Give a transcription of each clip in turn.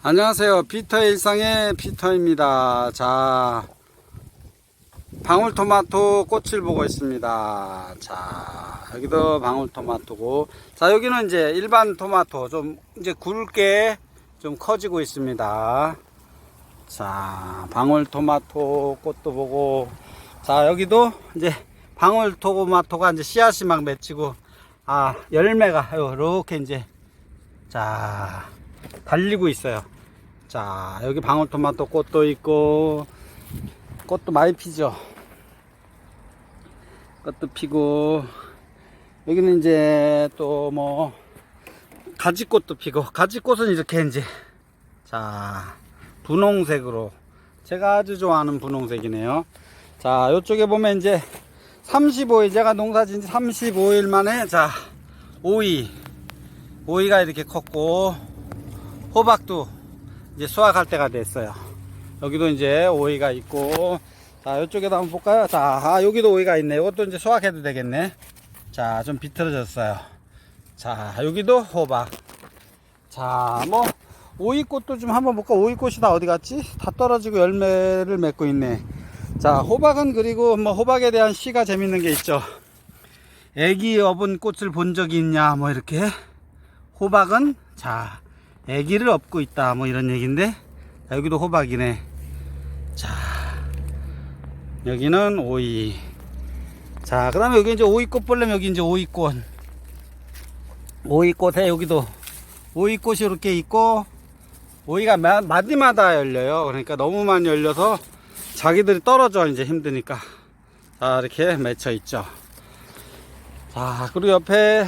안녕하세요. 피터 일상의 피터입니다. 자, 방울토마토 꽃을 보고 있습니다. 자, 여기도 방울토마토고, 자, 여기는 이제 일반 토마토 좀 이제 굵게 좀 커지고 있습니다. 자, 방울토마토 꽃도 보고, 자, 여기도 이제 방울토마토가 이제 씨앗이 막 맺히고, 아, 열매가 이렇게 이제, 자, 달리고 있어요. 자, 여기 방울토마토 꽃도 있고, 꽃도 많이 피죠. 꽃도 피고, 여기는 이제 또 뭐, 가지꽃도 피고, 가지꽃은 이렇게 이제, 자, 분홍색으로. 제가 아주 좋아하는 분홍색이네요. 자, 요쪽에 보면 이제 35일, 제가 농사 진 지 35일 만에, 자, 오이. 오이가 이렇게 컸고, 호박도 이제 수확할 때가 됐어요. 여기도 이제 오이가 있고, 자, 이쪽에도 한번 볼까요? 자, 아, 여기도 오이가 있네. 이것도 이제 수확해도 되겠네. 자, 좀 비틀어졌어요. 자, 여기도 호박. 자, 뭐, 오이꽃도 좀 한번 볼까? 오이꽃이 다 어디 갔지? 다 떨어지고 열매를 맺고 있네. 자, 호박은 그리고 뭐, 호박에 대한 시가 재밌는 게 있죠. 애기 업은 꽃을 본 적이 있냐? 뭐, 이렇게. 호박은, 자, 애기를 업고 있다. 뭐 이런 얘기인데, 자, 여기도 호박이네. 자, 여기는 오이. 자, 그 다음에 여기 이제 오이꽃 보려면 여기 이제 오이꽃. 오이꽃에 여기도 오이꽃이 이렇게 있고, 오이가 마, 마디마다 열려요. 그러니까 너무 많이 열려서 자기들이 떨어져 이제 힘드니까. 자, 이렇게 맺혀 있죠. 자, 그리고 옆에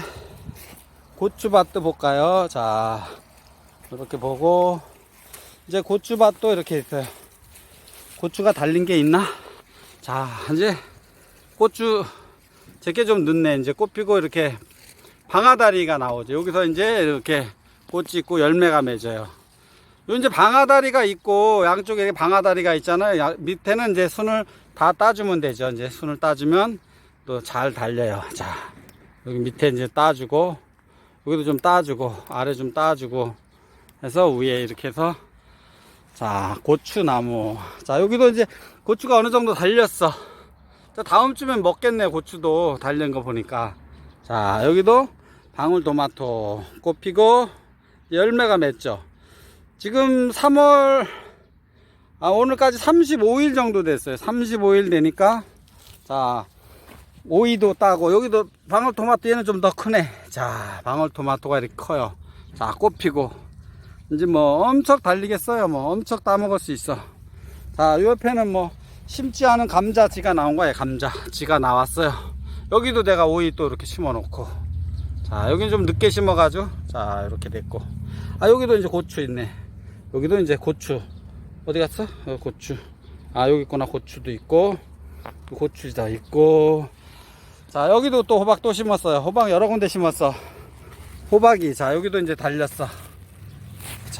고추밭도 볼까요? 자, 이렇게 보고, 이제 고추밭도 이렇게 있어요. 고추가 달린 게 있나? 자, 이제 고추, 제게 좀 늦네. 이제 꽃 피고 이렇게 방아다리가 나오죠. 여기서 이제 이렇게 꽃이 있고 열매가 맺어요. 요 이제 방아다리가 있고 양쪽에 방아다리가 있잖아요. 야- 밑에는 이제 순을 다 따주면 되죠. 이제 순을 따주면 또 잘 달려요. 자, 여기 밑에 이제 따주고 여기도 좀 따주고 아래 좀 따주고 해서 위에 이렇게 해서 자 고추나무. 자 여기도 이제 고추가 어느 정도 달렸어. 자 다음 주면 먹겠네 고추도 달린 거 보니까. 자 여기도 방울토마토 꽃 피고 열매가 맺죠. 지금 3월 아 오늘까지 35일 정도 됐어요. 35일 되니까. 자 오이도 따고 여기도 방울토마토 얘는 좀 더 크네. 자 방울토마토가 이렇게 커요. 자 꽃 피고 이제 뭐 엄청 달리겠어요. 뭐 엄청 따먹을 수 있어. 자이 옆에는 뭐 심지 않은 감자지가 나온 거예요. 감자 지가 나왔어요. 여기도 내가 오이 또 이렇게 심어 놓고. 자 여기는 좀 늦게 심어 가지고. 자 이렇게 됐고. 아 여기도 이제 고추 있네. 여기도 이제 고추. 어디 갔어? 여기 고추. 아 여기 있구나. 고추도 있고. 고추 다 있고. 자 여기도 또 호박 또 심었어요. 호박 여러 군데 심었어. 호박이. 자 여기도 이제 달렸어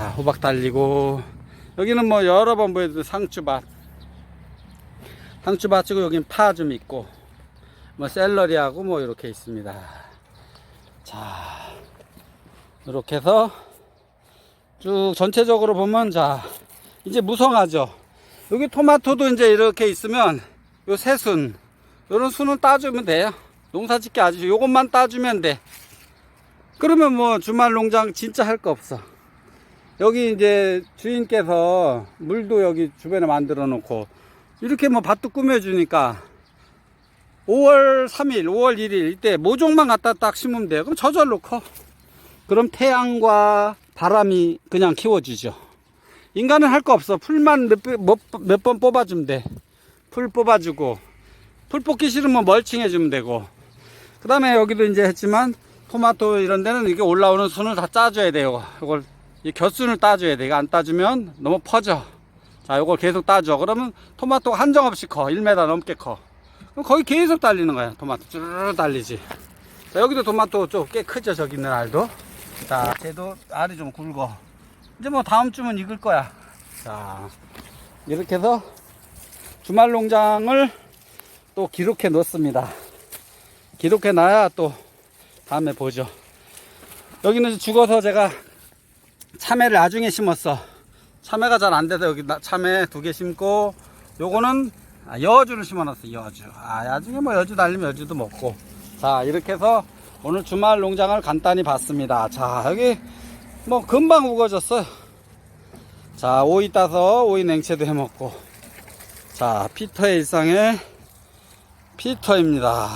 자 호박 달리고. 여기는 뭐 여러 번 보여도 상추밭. 상추밭이고 여긴 파 좀 있고 뭐 샐러리하고 뭐 이렇게 있습니다. 자 이렇게 해서 쭉 전체적으로 보면 자 이제 무성하죠. 여기 토마토도 이제 이렇게 있으면 요 새순 요런 순은 따주면 돼요. 농사 짓기 아주 요것만 따주면 돼. 그러면 뭐 주말 농장 진짜 할 거 없어 여기 이제 주인께서 물도 여기 주변에 만들어 놓고 이렇게 뭐 밭도 꾸며 주니까 5월 3일, 5월 1일 이때 모종만 갖다 딱 심으면 돼요. 그럼 저절로 커. 그럼 태양과 바람이 그냥 키워주죠. 인간은 할 거 없어. 풀만 몇번 뽑아주면 돼. 풀 뽑아주고 풀 뽑기 싫으면 멀칭 해주면 되고 그 다음에 여기도 이제 했지만 토마토 이런 데는 이게 올라오는 순을 다 짜줘야 돼요. 이걸 이 곁순을 따줘야 돼. 이거 안 따주면 너무 퍼져. 자, 이걸 계속 따줘. 그러면 토마토가 한정없이 커. 1m 넘게 커. 그럼 거의 계속 달리는 거야. 토마토 쭈르르 달리지. 자, 여기도 토마토 좀 꽤 크죠. 저기 있는 알도. 자, 쟤도 알이 좀 굵어. 이제 뭐 다음 주면 익을 거야. 자, 이렇게 해서 주말 농장을 또 기록해 놓습니다. 기록해 놔야 또 다음에 보죠. 여기는 죽어서 제가 참외를 나중에 심었어. 참외가 잘 안 돼서 여기 나- 참외 두 개 심고 요거는 아, 여주를 심어놨어요 여주. 아 나중에 뭐 여주 달리면 여주도 먹고. 자 이렇게 해서 오늘 주말 농장을 간단히 봤습니다. 자 여기 뭐 금방 우거졌어요 자 오이 따서 오이 냉채도 해먹고. 자 피터의 일상의 피터입니다